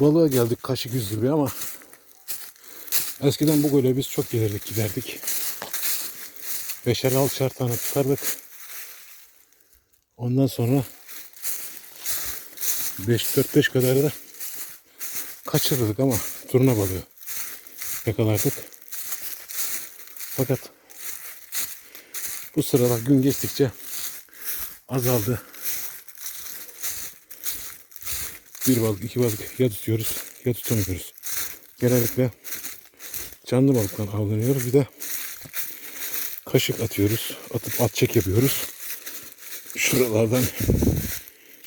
Balığa geldik kaşık yüz liraya ama eskiden bu göle biz çok gelirdik giderdik. Beşer altışar tane tutardık. Ondan sonra 5-4-5 kadar da kaçırırdık ama turna balığı yakalardık. Fakat bu sıralar gün geçtikçe azaldı. Bir balık, iki balık ya tutuyoruz ya tutamıyoruz. Genellikle canlı balıktan avlanıyoruz. Bir de kaşık atıyoruz. Atıp at çek yapıyoruz. Şuralardan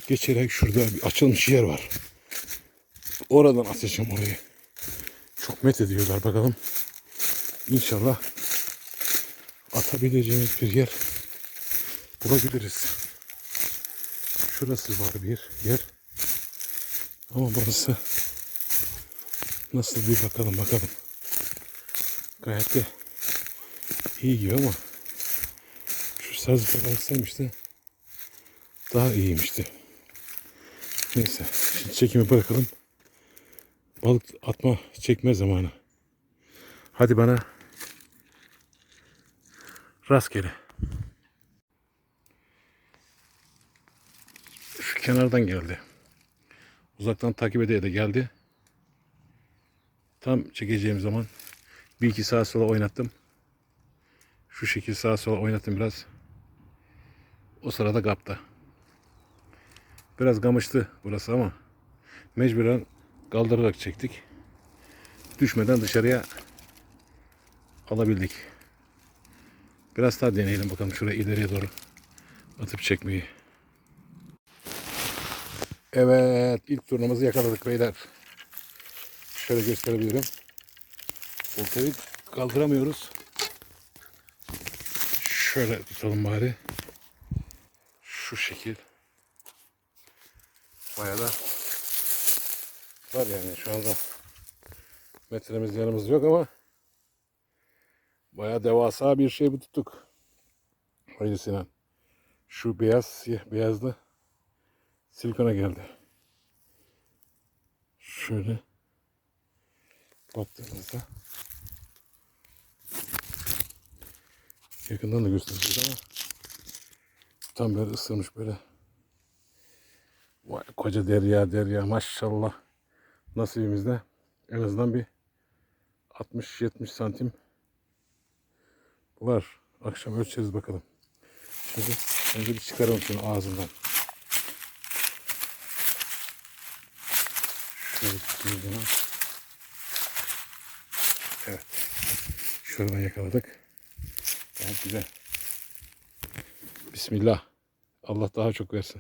geçerek şurada bir açılmış yer var. Oradan atacağım orayı. Çok met ediyorlar bakalım. İnşallah atabileceğimiz bir yer bulabiliriz. Şurası var bir yer. Ama burası nasıl bir bakalım bakalım. Gayet de iyi gibi ama şu sazı etseymişti daha iyiymişti. Neyse şimdi çekimi bırakalım. Balık atma çekme zamanı. Hadi bana rastgele. Şu kenardan geldi. Uzaktan takip ede de geldi. Tam çekeceğim zaman bir iki sağa sola oynattım. Şu şekil sağa sola oynattım biraz. O sırada gapta. Biraz gamıştı burası ama mecburen kaldırarak çektik. Düşmeden dışarıya alabildik. Biraz daha deneyelim bakalım şuraya ileriye doğru atıp çekmeyi. Evet ilk turnamızı yakaladık beyler. Şöyle gösterebilirim. Oltayı kaldıramıyoruz. Şöyle tutalım bari. Şu şekil. Bayağı da var yani şu anda metremiz yanımız yok ama bayağı devasa bir şey bu tuttuk. Haydi Sinan. Şu beyaz, siyah beyazlı silikona geldi. Şöyle baktığınızda yakından da göstereceğiz ama tam böyle ısırmış böyle. Vay koca derya derya maşallah nasibimizde en azından bir 60-70 santim var. Akşam ölçeriz bakalım. Şimdi önce bir çıkaralım şunu ağzından. Şöyle tuttuğumuz. Evet. Şuradan yakaladık. Gayet güzel. Bismillah. Allah daha çok versin.